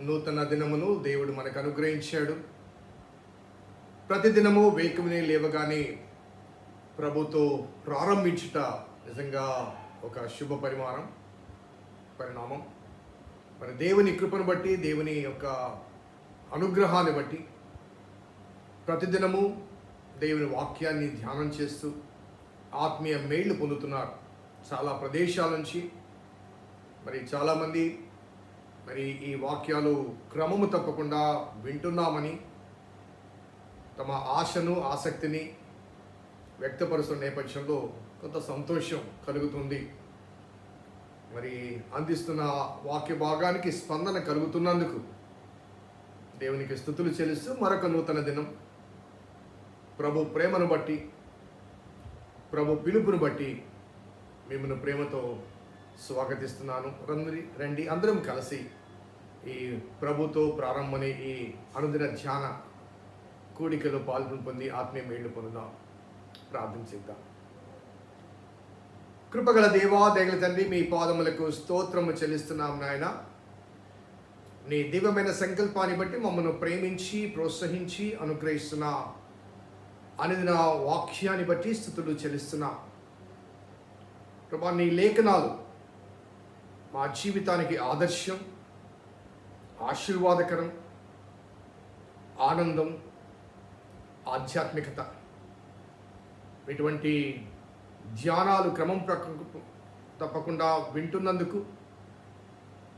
నూతన దినమును దేవుడు మనకు అనుగ్రహించాడు. ప్రతిదినము వేకుమని లేవగానే ప్రభుతో ప్రారంభించుట నిజంగా ఒక శుభ పరిమాణం పరిణామం. మరి దేవుని కృపను బట్టి దేవుని యొక్క అనుగ్రహాన్ని బట్టి ప్రతిదినము దేవుని వాక్యాన్ని ధ్యానం చేస్తూ ఆత్మీయ మేళ్ళు పొందుతున్నారు. చాలా ప్రదేశాల నుంచి మరి చాలామంది మరి ఈ వాక్యాలు క్రమము తప్పకుండా వింటున్నామని తమ ఆశను ఆసక్తిని వ్యక్తపరుస్తున్న నేపథ్యంలో కొంత సంతోషం కలుగుతుంది. మరి అందిస్తున్న వాక్య భాగానికి స్పందన కలుగుతున్నందుకు దేవునికి స్థుతులు చెల్లిస్తూ మరొక నూతన దినం. ప్రభు ప్రేమను బట్టి ప్రభు పిలుపును బట్టి మిమ్మల్ని ప్రేమతో స్వాగతిస్తున్నాను. రండి రండి అందరం కలిసి ఈ ప్రభుతో ప్రారంభమనే ఈ అనుదిన ధ్యాన కూడికలో పాల్గొని పొంది ఆత్మీయ మేళ్ళు పొందుదాం. ప్రార్థన చేద్దాం. కృపగల దేవా దేగల తండ్రి మీ పాదములకు స్తోత్రము చెల్లిస్తున్నాం నాయన. నీ దివ్యమైన సంకల్పాన్ని బట్టి మమ్మల్ని ప్రేమించి ప్రోత్సహించి అనుగ్రహిస్తున్న అనుదిన నా వాక్యాన్ని బట్టి స్థుతులు చెల్లిస్తున్నా. ప్రభా నీ లేఖనాలు మా జీవితానికి ఆదర్శం ఆశీర్వాదకరం ఆనందం ఆధ్యాత్మికత. ఇటువంటి ధ్యానాలు క్రమం ప్రక తప్పకుండా వింటున్నందుకు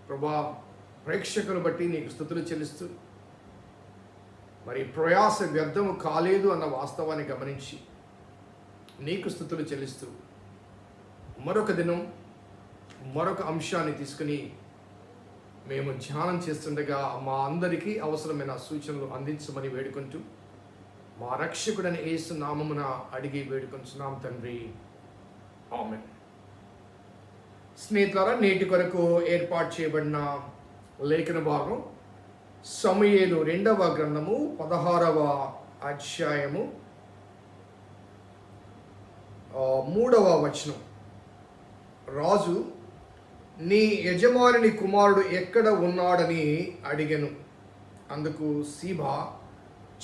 ప్రభా ప్రేక్షకులు బట్టి నీకు స్థుతులు చెల్లిస్తూ మరి ప్రయాస వ్యర్థము కాలేదు అన్న వాస్తవాన్ని గమనించి నీకు స్థుతులు చెల్లిస్తూ మరొక దినం మరొక అంశాన్ని తీసుకుని మేము ధ్యానం చేస్తుండగా మా అందరికీ అవసరమైన సూచనలు అందించమని వేడుకుంటూ మా రక్షకుడని ఏసు నామమున అడిగి వేడుకొంచున్నాం తండ్రి. ఆమె స్నేహితులారా నేటి కొరకు ఏర్పాటు చేయబడిన లేఖన భాగం సమయలు రెండవ గ్రంథము పదహారవ అధ్యాయము మూడవ వచనం. రాజు నీ యజమానిని కుమారుడు ఎక్కడ ఉన్నాడని అడిగను. అందుకు సీబా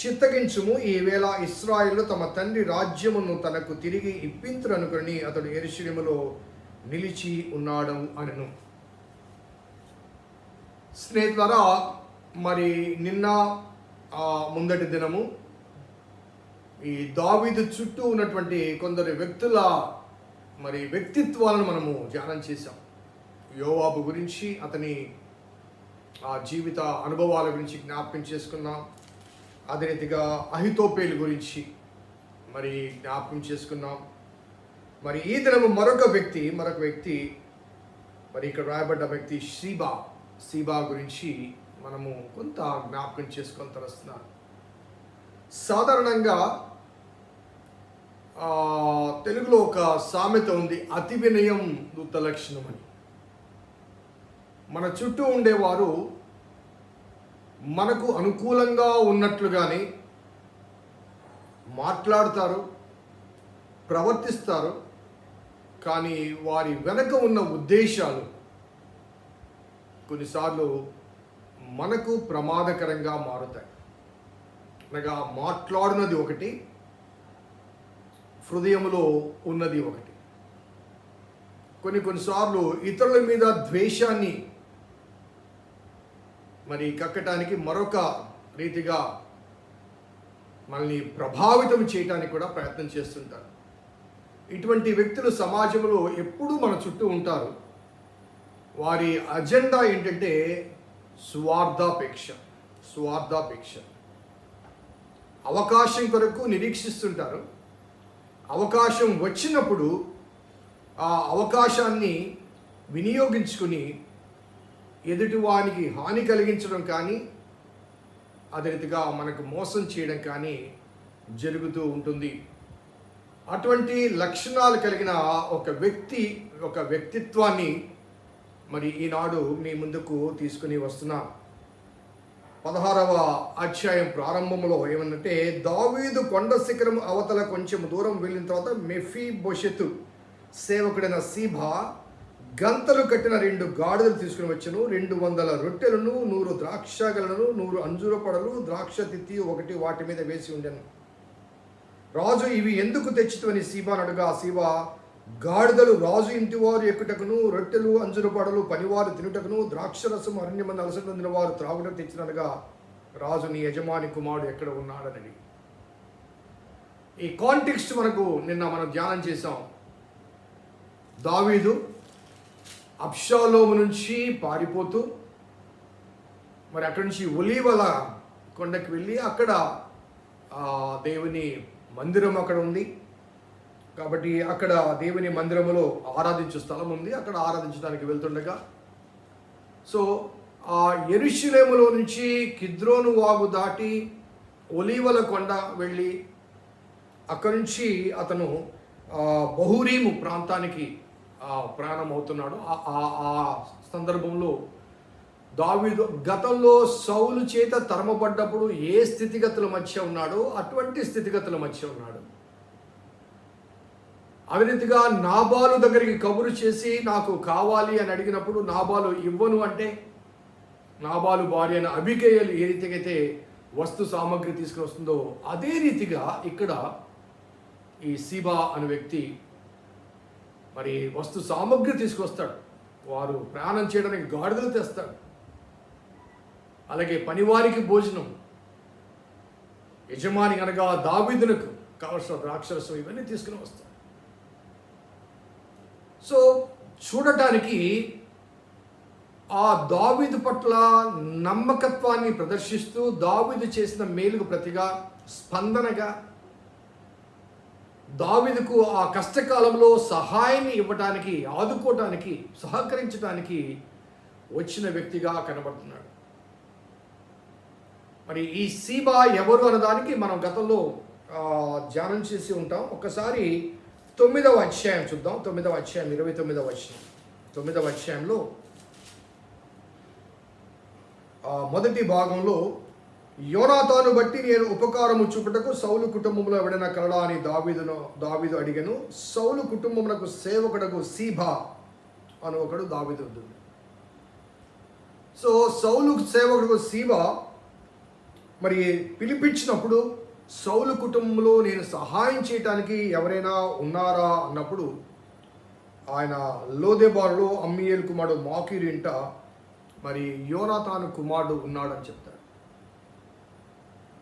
చిత్తగించుము ఈవేళ ఇస్రాయిల్ తమ తండ్రి రాజ్యమును తనకు తిరిగి ఇప్పింతురు అనుకుని అతడు ఎరుశలేములో నిలిచి ఉన్నాడు అనను. స్నేహితులరా మరి నిన్న ఆ, ముందటి దినము ఈ దావీదు చుట్టూ ఉన్నటువంటి కొందరు వ్యక్తుల మరి వ్యక్తిత్వాలను మనము ధ్యానం చేశాం. యోవాబు గురించి అతని ఆ జీవిత అనుభవాల గురించి జ్ఞాపకం చేసుకున్నాం అదే రీతిగా అహితోపేలు గురించి మరి జ్ఞాపకం చేసుకున్నాం మరి ఈ దినము మరొక వ్యక్తి మరొక వ్యక్తి మరి ఇక్కడ రాయబడ్డ వ్యక్తి షీబా సీబా గురించి మనము కొంత జ్ఞాపకం చేసుకొని తరుస్తున్నాను సాధారణంగా తెలుగులో ఒక సామెత ఉంది అతి వినయం దూత లక్షణం అని. మన చుట్టూ ఉండేవారు మనకు అనుకూలంగా ఉన్నట్లుగానే మాట్లాడతారు ప్రవర్తిస్తారు. కానీ వారి వెనక ఉన్న ఉద్దేశాలు కొన్నిసార్లు మనకు ప్రమాదకరంగా మారుతాయి. అనగా మాట్లాడినది ఒకటి హృదయంలో ఉన్నది ఒకటి. కొన్ని కొన్నిసార్లు ఇతరుల మీద ద్వేషాన్ని మరి కక్కటానికి మరొక రీతిగా మనల్ని ప్రభావితం చేయడానికి కూడా ప్రయత్నం చేస్తుంటారు. ఇటువంటి వ్యక్తులు సమాజంలో ఎప్పుడూ మన చుట్టూ ఉంటారు. వారి అజెండా ఏంటంటే స్వార్థాపేక్ష స్వార్థాపేక్ష. అవకాశం కొరకు నిరీక్షిస్తుంటారు. అవకాశం వచ్చినప్పుడు ఆ అవకాశాన్ని వినియోగించుకుని ఎదుటివానికి హాని కలిగించడం కానీ అదే రీతిగా మనకు మోసం చేయడం కానీ జరుగుతూ ఉంటుంది. అటువంటి లక్షణాలు కలిగిన ఒక వ్యక్తి ఒక వ్యక్తిత్వాన్ని మరి ఈనాడు మీ ముందుకు తీసుకుని వస్తున్నా. పదహారవ అధ్యాయం ప్రారంభంలో ఏమన్నంటే దావీదు కొండ శిఖరం అవతల కొంచెం దూరం వెళ్ళిన తర్వాత మెఫీ బొషెతు సేవకుడైన సీభా గంతలు కట్టిన రెండు గాడిదలు తీసుకుని వచ్చాను. రెండు వందల రొట్టెలను నూరు ద్రాక్షగలను నూరు అంజుర పడలు ద్రాక్ష తిత్తి ఒకటి వాటి మీద వేసి ఉండెను. రాజు ఇవి ఎందుకు తెచ్చితవని సీబాను అడుగా సీబా గాడిదలు రాజు ఇంటివారు ఎక్కుటకును రొట్టెలు అంజురపడలు పనివారు తినుటకును ద్రాక్షరసం అరణ్యమంది అలసట పొందిన వారు త్రాగుటకు తెచ్చిననగా రాజు నీ యజమాని కుమారుడు ఎక్కడ ఉన్నాడనని ఈ కాంటెక్స్ట్ మనకు నిన్న మనం ధ్యానం చేసాం దావీదు అప్షాలోము నుంచి పారిపోతూ మరి అక్కడి నుంచి ఒలీవల కొండకి వెళ్ళి అక్కడ దేవుని మందిరం అక్కడ ఉంది. కాబట్టి అక్కడ దేవుని మందిరములో ఆరాధించే స్థలం ఉంది. అక్కడ ఆరాధించడానికి వెళ్తుండగా సో ఆ ఎరుషులేములో నుంచి కిద్రోను వాగు దాటి ఒలీవల కొండ వెళ్ళి అక్కడి నుంచి అతను బహురీము ప్రాంతానికి ప్రయాణం అవుతున్నాడు ఆ- ఆ- ఆ సందర్భంలో దావీదు గతంలో సౌలు చేత తరమబడ్డప్పుడు ఏ స్థితిగతుల మధ్య ఉన్నాడో అటువంటి స్థితిగతుల మధ్య ఉన్నాడు. అవినీతిగా నాబాలు దగ్గరికి కబురు చేసి నాకు కావాలి అని అడిగినప్పుడు నాబాలు ఇవ్వను అంటే నాబాలు భార్య అయిన అభికేయలు ఏ రీతికైతే వస్తు సామాగ్రి తీసుకుని వస్తుందో అదే రీతిగా ఇక్కడ ఈ సీబా అనే వ్యక్తి మరి వస్తు సామగ్రి తీసుకొస్తాడు. వారు ప్రయాణం చేయడానికి గాడిదలు తెస్తాడు అలాగే పనివారికి భోజనం. యజమాని అనగా దావీదునకు కావలసిన రాక్షసం ఇవన్నీ తీసుకుని వస్తాడు. సో చూడటానికి ఆ దావిదు పట్ల నమ్మకత్వాన్ని ప్రదర్శిస్తూ దావిదు చేసిన మేలుకు ప్రతిగా స్పందనగా దావిదుకు ఆ కష్టకాలంలో సహాయాన్ని ఇవ్వటానికి ఆదుకోవటానికి సహకరించడానికి వచ్చిన వ్యక్తిగా కనబడుతున్నాడు. మరి ఈ సీబా ఎవరు అన్నదానికి మనం గతంలో ధ్యానం చేసి ఉంటాం. ఒకసారి తొమ్మిదవ అధ్యాయం చూద్దాం. తొమ్మిదవ అధ్యాయం ఇరవై తొమ్మిదవ అధ్యాయం తొమ్మిదవ అధ్యాయంలో మొదటి భాగంలో యోనాతాను బట్టి నేను ఉపకారము చూపుటకు సౌలు కుటుంబంలో ఎవడైనా కలడా అని దావీదును దావీదు అడిగను. సౌలు కుటుంబమునకు సేవకుడకు సీభా అని ఒకడు దావీదు ఉంటుంది సో సౌలు సేవకుడు సీబా మరి పిలిపించినప్పుడు సౌలు కుటుంబంలో నేను సహాయం చేయటానికి ఎవరైనా ఉన్నారా అన్నప్పుడు ఆయన లోదేబారులో అమ్మియేల్ కుమారుడు మాకిరింట మరి యోనాతాను కుమారుడు ఉన్నాడని చెప్తారు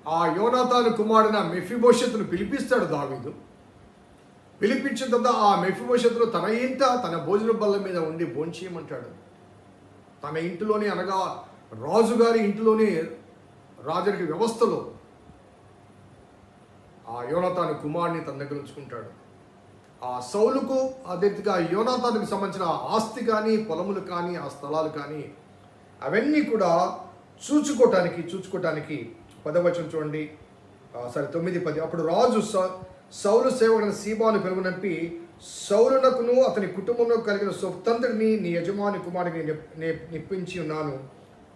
ఆ యోనాతాను కుమారుడిన మెఫిభోషత్తును పిలిపిస్తాడు దావీదు. పిలిపించిన తర్వాత ఆ మెఫిభోషత్తును తన ఇంట తన భోజన బల్ల మీద ఉండి భోంచేయమంటాడు తన ఇంటిలోనే అనగా రాజుగారి ఇంటిలోనే రాజరికి వ్యవస్థలో ఆ యోనాతాను కుమారుని తన దగ్గర ఉంచుకుంటాడు. ఆ సౌలుకు అదేవిధంగా యోనాతానికి సంబంధించిన ఆస్తి కానీ పొలములు కానీ ఆ స్థలాలు కానీ అవన్నీ కూడా చూచుకోవటానికి చూచుకోవటానికి పదవచనం చూడండి. సరే తొమ్మిది పది. అప్పుడు రాజు స- సౌలు సేవకుడైన సీబాను పిలువనంపి సౌలునకును అతని కుటుంబంలో కలిగిన స్వతంత్రుడిని నీ యజమాని కుమారునికి నే- నిప్పించి ఉన్నాను.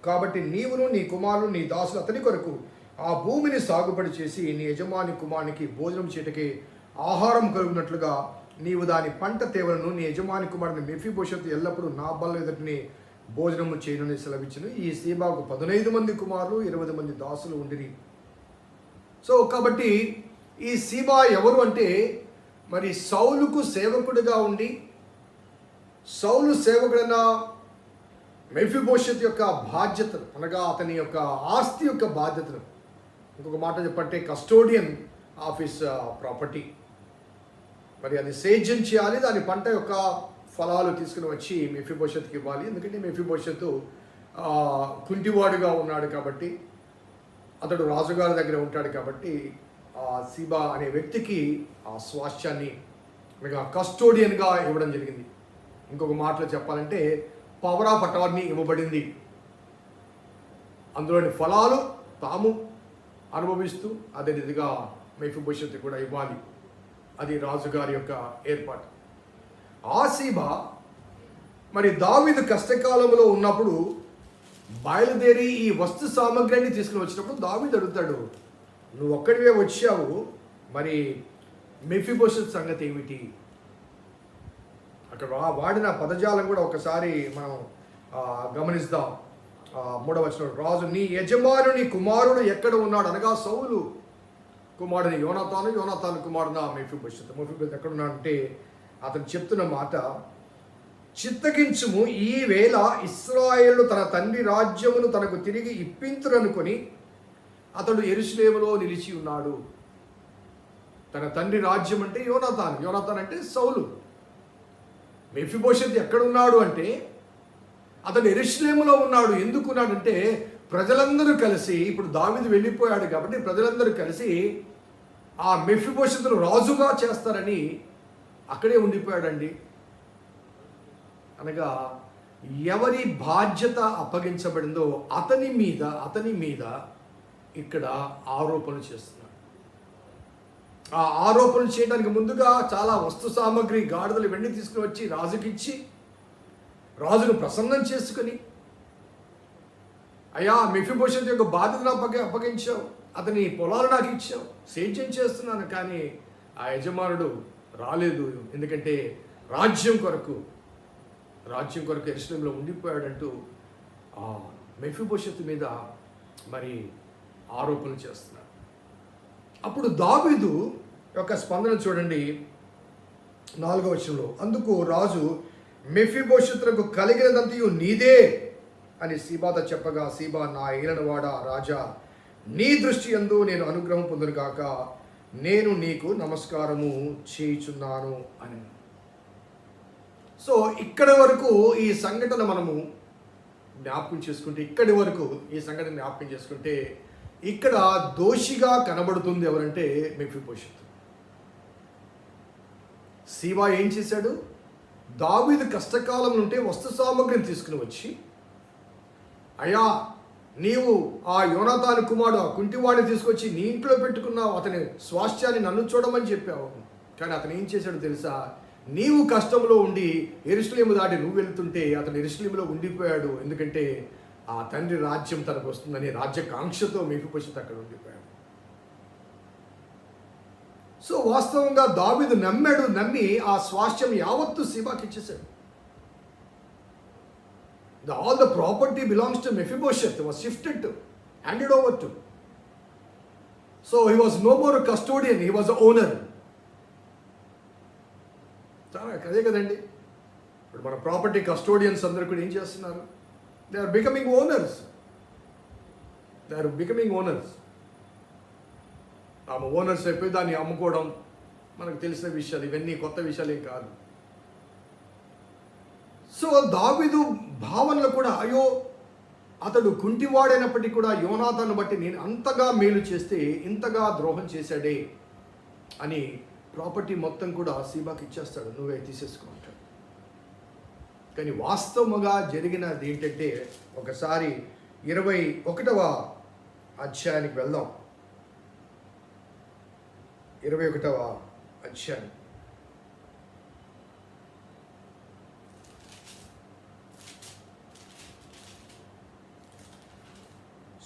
కాబట్టి నీవును నీ కుమారులు నీ దాసులు అతని కొరకు ఆ భూమిని సాగుబడి చేసి నీ యజమాని కుమారునికి భోజనం చేయటకి ఆహారం కలుగునట్లుగా నీవు దాని పంట తేవలను నీ యజమాని కుమారుని మెఫీ భవిష్యత్తు ఎల్లప్పుడూ నా బల్ల ఎదుటిని భోజనము చేయనని సెలవిచ్చును. ఈ సీబాకు పదునైదు మంది కుమారులు ఇరవై మంది దాసులు ఉండిరి. సో కాబట్టి ఈ సీబా ఎవరు అంటే మరి సౌలుకు సేవకుడిగా ఉండి సౌలు సేవకుడైన మెఫిభోషత్ యొక్క బాధ్యతను అనగా అతని యొక్క ఆస్తి యొక్క బాధ్యతను ఇంకొక మాట చెప్పంటే కస్టోడియన్ ఆఫీస్ ప్రాపర్టీ. మరి అది సేద్యం చేయాలి దాని పంట యొక్క ఫలాలు తీసుకుని వచ్చి మెఫిబోషత్కి ఇవ్వాలి. ఎందుకంటే మెఫిబోషత్తు కుంటివాడుగా ఉన్నాడు కాబట్టి అతడు రాజుగారి దగ్గర ఉంటాడు కాబట్టి ఆ సీబా అనే వ్యక్తికి ఆ స్వాస్థ్యాన్ని అనగా కస్టోడియన్గా ఇవ్వడం జరిగింది. ఇంకొక మాటలో చెప్పాలంటే పవర్ ఆఫ్ అటార్నీ ఇవ్వబడింది. అందులోని ఫలాలు తాము అనుభవిస్తూ అదే రీతిగా మెఫిభవిష్యత్తు కూడా ఇవ్వాలి. అది రాజుగారి యొక్క ఏర్పాటు. ఆసీబ మరి దావీదు కష్టకాలంలో ఉన్నప్పుడు బయలుదేరి ఈ వస్తు సామగ్రిని తీసుకుని వచ్చినప్పుడు దావీదు అడుగుతాడు నువ్వు ఒక్కడివే వచ్చావు మరి మెఫిబోషత్ సంగతి ఏమిటి? అక్కడ వాడిన పదజాలం కూడా ఒకసారి మనం గమనిస్తాం. మూడవ రాజు నీ యజమానుని కుమారుడు ఎక్కడ ఉన్నాడు? అనగా సౌలు కుమారుని యోనతాను యోనతాను కుమారుడు నా మెఫిబోషత్. ఎక్కడ ఉన్నాడు అంటే అతను చెప్తున్న మాట చిత్తగించుము ఈ వేళ తన తండ్రి రాజ్యమును తనకు తిరిగి ఇప్పించురనుకొని అతడు ఎరుసలేములో నిలిచి ఉన్నాడు. తన తండ్రి రాజ్యం అంటే యోనాథాన్ యోనాతాన్ అంటే సౌలు. మెఫిబోషత్ ఎక్కడున్నాడు అంటే అతడు ఎరుసలేములో ఉన్నాడు. ఎందుకున్నాడంటే ప్రజలందరూ కలిసి ఇప్పుడు దావిది వెళ్ళిపోయాడు కాబట్టి ప్రజలందరూ కలిసి ఆ మెఫిబోషత్తును రాజుగా చేస్తారని అక్కడే ఉండిపోయాడండి. అనగా ఎవరి బాధ్యత అప్పగించబడిందో అతని మీద అతని మీద ఇక్కడ ఆరోపణలు చేస్తున్నాడు. ఆ ఆరోపణలు చేయడానికి ముందుగా చాలా వస్తు సామాగ్రి గాడిదలు వెండి తీసుకుని వచ్చి రాజుకిచ్చి రాజును ప్రసన్నం చేసుకుని అయ్యా మిఫిభూషణ్ యొక్క బాధ్యతను అప్పగ అప్పగించావు అతని పొలాలు నాకు ఇచ్చావు సేద్యం చేస్తున్నాను కానీ ఆ యజమానుడు రాలేదు. ఎందుకంటే రాజ్యం కొరకు రాజ్యం కొరకు ఎరుసలంలో ఉండిపోయాడంటూ ఆ మెఫిభవిష్యత్తు మీద మరి ఆరోపణలు చేస్తున్నాడు అప్పుడు దావీదు యొక్క స్పందన చూడండి. నాలుగో వచనంలో అందుకు రాజు మెఫిభవిష్యత్తులకు కలిగినదంతయు నీదే అని సీబాత చెప్పగా సీబా నా ఏలనవాడ రాజా నీ దృష్టి యందు నేను అనుగ్రహం పొందును కాక నేను నీకు నమస్కారము చేయుచున్నాను అని. సో ఇక్కడి వరకు ఈ సంఘటన మనము జ్ఞాపకం చేసుకుంటే ఇక్కడి వరకు ఈ సంఘటన జ్ఞాపకం చేసుకుంటే ఇక్కడ దోషిగా కనబడుతుంది ఎవరంటే మెఫిపోషత్ శివ ఏం చేశాడు? దావీదు కష్టకాలం నుండి వస్తు సామగ్రిని తీసుకుని వచ్చి అయ్యా నీవు ఆ యోనాతాను కుమారుడు ఆ కుంటివాడిని తీసుకొచ్చి నీ ఇంట్లో పెట్టుకున్నావు. అతని స్వాస్థ్యాన్ని నన్ను చూడమని చెప్పావు. కానీ అతను ఏం చేశాడు తెలుసా? నీవు కష్టంలో ఉండి ఎరుసలేము దాటి నువ్వు వెళ్తుంటే అతను ఎరుసలేములో ఉండిపోయాడు. ఎందుకంటే ఆ తండ్రి రాజ్యం తనకు వస్తుందని రాజ్యకాంక్షతో మేపిపోషిత్ అక్కడ ఉండిపోయాడు. సో వాస్తవంగా దావిదు నమ్మాడు నమ్మి ఆ స్వాస్థ్యం యావత్తు శివాకి ఇచ్చేశాడు The, all the property belongs to Mephibosheth, was shifted to, handed over to. So he was no more a custodian, he was the owner. చాలా అదే కదండి. ఇప్పుడు మన ప్రాపర్టీ కస్టోడియన్స్ అందరూ కూడా ఏం చేస్తున్నారు? They are becoming owners they are becoming owners ఆమె ఓనర్స్ అయిపోయి దాన్ని అమ్ముకోవడం మనకు తెలిసిన విషయాలు ఇవన్నీ కొత్త విషయాలు ఏం కాదు. సో దావిదు భావనలు కూడా అయ్యో అతడు కుంటివాడైనప్పటికీ కూడా యోనాథాన్ని బట్టి నేను అంతగా మేలు చేస్తే ఇంతగా ద్రోహం చేశాడే అని ప్రాపర్టీ మొత్తం కూడా సీబాకి ఇచ్చేస్తాడు నువ్వే తీసేసుకుంటాడు కానీ వాస్తవముగా జరిగినది ఏంటంటే ఒకసారి ఇరవై ఒకటవ అధ్యాయానికి వెళ్దాం. ఇరవై ఒకటవ అధ్యాయం.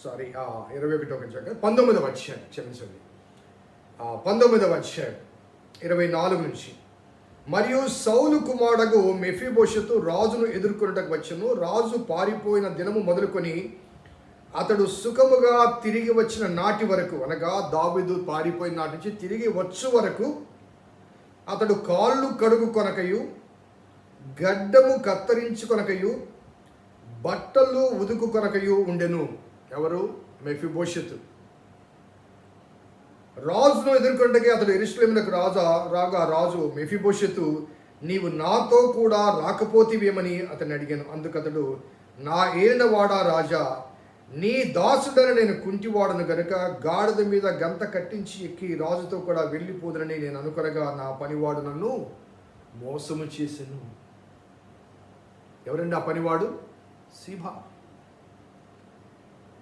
సారీ ఇరవై ఒకటి ఒక చక్క పంతొమ్మిదవ అధ్యాయం క్షమించండి. పంతొమ్మిదవ అధ్యాయం ఇరవై నాలుగు నుంచి. మరియు సౌలు కుమారుడగు మెఫీభోషత్తు రాజును ఎదుర్కొనుటకు వచ్చను. రాజు పారిపోయిన దినము మొదలుకొని అతడు సుఖముగా తిరిగి వచ్చిన నాటి వరకు అనగా దావిదు పారిపోయిన నాటి నుంచి తిరిగి వచ్చు వరకు అతడు కాళ్ళు కడుగు కొనకయు గడ్డము కత్తరించుకొనకయు బట్టలు ఉదుకు కొనకయు ఉండెను. ఎవరు? మెఫిబోషతు. రాజును ఎదుర్కొంటకి అతడు ఎరుశ్లేములకు రాజా రాగా రాజు మెఫిబోషతు నీవు నాతో కూడా రాకపోతివేమని అతన్ని అడిగాను. అందుకు అతడు నా ఏలినవాడా రాజా నీ దాసుడని నేను కుంటివాడను గనుక గాడిద మీద గంత కట్టించి ఎక్కి రాజుతో కూడా వెళ్ళిపోదునని నేను అనుకొనగా నా పనివాడు నన్ను మోసము చేశాను ఎవరండి ఆ పనివాడు? సీభా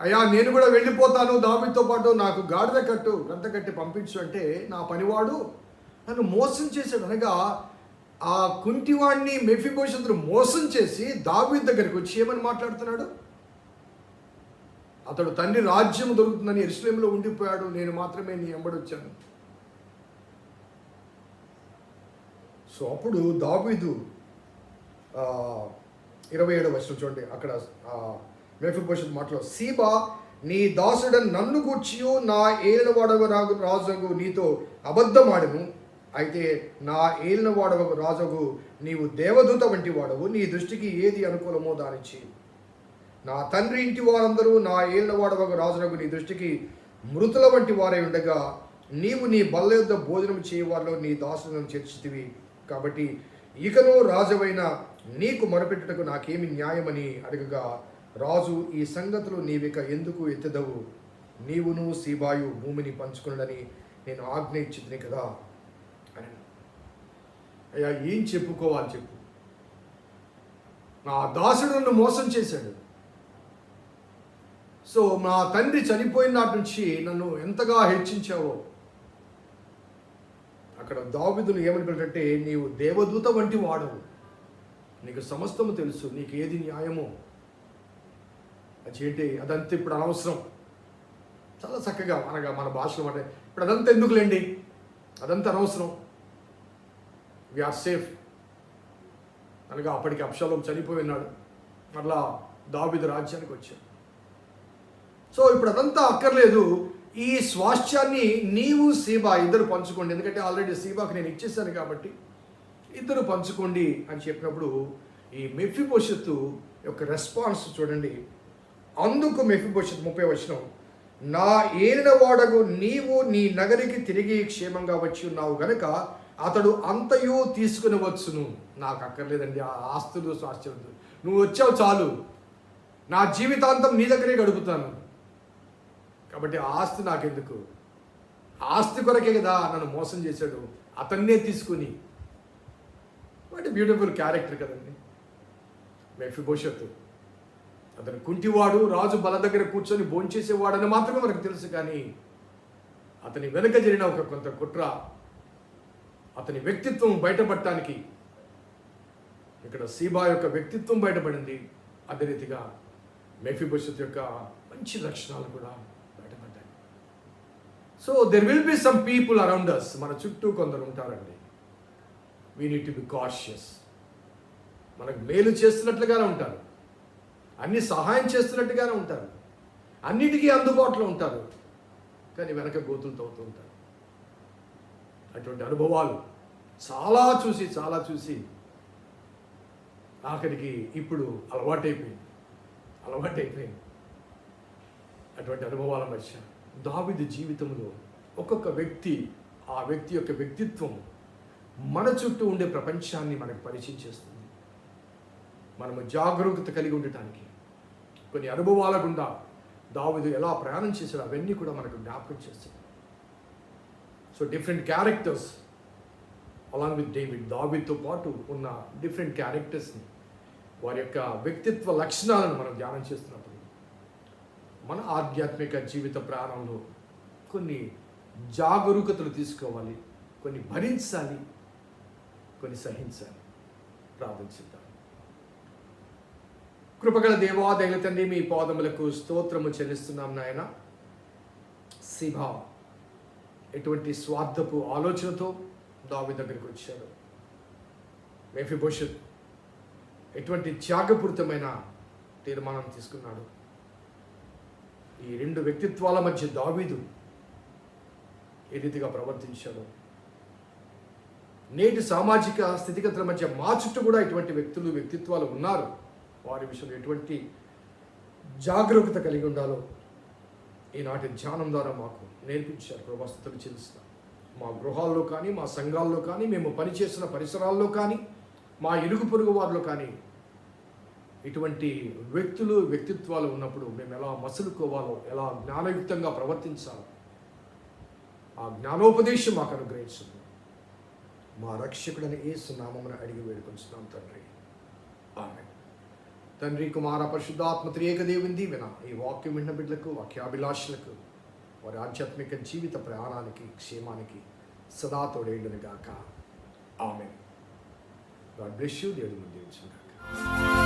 అయ్యా నేను కూడా వెళ్ళిపోతాను. దావితో పాటు నాకు గాడిద కట్టు గంత కట్టి పంపించు అంటే నా పనివాడు నన్ను మోసం చేశాడు. అనగా ఆ కుంటివాడిని మెఫిభవిష్యత్తును మోసం చేసి దావి దగ్గరికి వచ్చి ఏమని మాట్లాడుతున్నాడు? అతడు తండ్రి రాజ్యం దొరుకుతుందని ఎరుసలేంలో ఉండిపోయాడు. నేను మాత్రమే నీ ఎంబడొచ్చాను సో అప్పుడు దావీదు ఇరవై ఏడవ వచ్చిన చూడండి. అక్కడ మేఫిపోషత్ మాటలో సీబా నీ దాసుడ నన్ను కూర్చియు నా ఏలినవాడవ రాగు రాజగు నీతో అబద్ధమాడను. అయితే నా ఏలినవాడవ రాజగు నీవు దేవదూత వంటి వాడవు నీ దృష్టికి ఏది అనుకూలమో దానిచ్చి నా తండ్రి ఇంటి వారందరూ నా ఏళ్ళవాడవకు రాజునకు నీ దృష్టికి మృతుల వంటి వారై ఉండగా నీవు నీ బల్ల యొద్ద భోజనం చేయవారిలో నీ దాసులను చేర్చితివి. కాబట్టి ఇకను రాజువైన నీకు మొరపెట్టుటకు నాకేమి న్యాయమని అడగగా రాజు ఈ సంగతులు నీవిక ఎందుకు ఎత్తదవు? నీవును సీబాయు భూమిని పంచుకున్నదని నేను ఆజ్ఞ ఇచ్చింది కదా? అని అయ్యా ఏం చెప్పుకోవాలి చెప్పు. నా దాసుడు నన్ను మోసం చేశాడు. సో మా తండ్రి చనిపోయిన నాటి నుంచి నన్ను ఎంతగా హెచ్చించావో? అక్కడ దావిదులు ఏమని పెట్టంటే నీవు దేవదూత వంటి వాడవు. నీకు సమస్తము తెలుసు నీకు ఏది న్యాయమో? అది అదంతా ఇప్పుడు అనవసరం. చాలా చక్కగా అనగా మన భాషలో అంటే ఇప్పుడు అదంతా ఎందుకులేండి? అదంతా అనవసరం. ఆర్ సేఫ్ అనగా అప్పటికి అప్షాలం చనిపోయి ఉన్నాడు. మరలా దావిదు రాజ్యానికి వచ్చాడు. సో ఇప్పుడు అదంతా అక్కర్లేదు. ఈ స్వాస్థ్యాన్ని నీవు సీబా ఇద్దరు పంచుకోండి. ఎందుకంటే ఆల్రెడీ సీబాకి నేను ఇచ్చేసాను కాబట్టి ఇద్దరు పంచుకోండి అని చెప్పినప్పుడు ఈ మెఫిపోషత్తు యొక్క రెస్పాన్స్ చూడండి. అందుకు మెఫిభవిష్యత్ ముప్పై వచ్చిన నా ఏలిన వాడగు నీవు నీ నగరికి తిరిగి క్షేమంగా వచ్చి ఉన్నావు గనుక అతడు అంతయు తీసుకుని వచ్చును. నాకు అక్కర్లేదండి ఆ ఆస్తులు స్వాస్థ్యం నువ్వు వచ్చావు చాలు. నా జీవితాంతం నీ దగ్గరే గడుపుతాను. కాబట్టి ఆస్తి నాకెందుకు? ఆస్తి కొరకే కదా నన్ను మోసం చేశాడు. అతన్నే తీసుకుని. వాటి బ్యూటిఫుల్ క్యారెక్టర్ కదండి. మెఫిభవిష్యత్తు అతను కుంటివాడు రాజు బల దగ్గర కూర్చొని భోంచేసేవాడని మాత్రమే మనకు తెలుసు కానీ అతని వెనుక జరిగిన ఒక కొంత కుట్ర అతని వ్యక్తిత్వం బయటపడటానికి ఇక్కడ సీబా యొక్క వ్యక్తిత్వం బయటపడింది. అదే రీతిగా మెఫిబోషత్ యొక్క మంచి లక్షణాలు కూడా బయటపడ్డాయి. So there will be some people around us మన చుట్టూ కొందరు ఉంటారండి. We need to be cautious మనకు మేలు చేస్తున్నట్లుగానే ఉంటారు. అన్ని సహాయం చేస్తున్నట్టుగానే ఉంటారు. అన్నిటికీ అందుబాటులో ఉంటారు. కానీ వెనక గోతులు తవ్వుతూ ఉంటారు. అటువంటి అనుభవాలు చాలా చూసి చాలా చూసి ఆఖరికి ఇప్పుడు అలవాటైపోయింది. అలవాటైపోయింది. అటువంటి అనుభవాల మధ్య దావిది జీవితంలో ఒక్కొక్క వ్యక్తి ఆ వ్యక్తి యొక్క వ్యక్తిత్వం మన చుట్టూ ఉండే ప్రపంచాన్ని మనకు పరిచయం చేస్తుంది. మనము జాగరూకత కలిగి ఉండటానికి. కొన్ని అనుభవాల గుండా దావిదు ఎలా ప్రయాణం చేశాడు అవన్నీ కూడా మనకు జ్ఞాపకం చేస్తుంది so different characters along with David దావిద్తో పాటు ఉన్న డిఫరెంట్ క్యారెక్టర్స్ని వారి యొక్క వ్యక్తిత్వ లక్షణాలను మనం ధ్యానం చేస్తున్నప్పుడు మన ఆధ్యాత్మిక జీవిత ప్రయాణంలో కొన్ని జాగరూకతలు తీసుకోవాలి కొన్ని భరించాలి కొన్ని సహించాలి. ప్రార్థించుద్దాం కృపగల దేవా దైవ తండ్రి మీ పాదములకు స్తోత్రము చెల్లిస్తున్నాం నాయన. శిభ ఎటువంటి స్వార్థపు ఆలోచనతో దావి దగ్గరికి వచ్చాడు. మేఫిభూషణ్ ఎటువంటి త్యాగపూరితమైన తీర్మానం తీసుకున్నాడు. ఈ రెండు వ్యక్తిత్వాల మధ్య దావీదు ఏ రీతిగా ప్రవర్తించాడు? నేటి సామాజిక స్థితిగతుల మధ్య మా చుట్టూ కూడా ఇటువంటి వ్యక్తులు వ్యక్తిత్వాలు ఉన్నారు. వారి విషయంలో ఎటువంటి జాగ్రత్త కలిగి ఉండాలో ఈనాటి ధ్యానం ద్వారా మాకు నేర్పించారు. ప్రభాస్తులు చెల్లిస్తాం మా గృహాల్లో కానీ మా సంఘాల్లో కానీ మేము పనిచేసిన పరిసరాల్లో కానీ మా ఇరుగు పొరుగు వారిలో కానీ ఇటువంటి వ్యక్తులు వ్యక్తిత్వాలు ఉన్నప్పుడు మేము ఎలా మసులుకోవాలో ఎలా జ్ఞానయుక్తంగా ప్రవర్తించాలో ఆ జ్ఞానోపదేశం మాకు అనుగ్రహిస్తుంది మా రక్షకుడని ఏ సునామమున అడిగి వేడుకొంచున్నాం తండ్రి. ఆమె తండ్రి కుమార పరిశుద్ధాత్మ త్రియేక దేవుని. దీవెన ఈ వాక్యం విన్న బిడ్డలకు వాక్యాభిలాషులకు వారి ఆధ్యాత్మిక జీవిత ప్రయాణానికి క్షేమానికి సదా తోడేళ్ళను గాక ఆమె గాడ్ బ్లెస్ యూ దేవుడు దీవించుగాక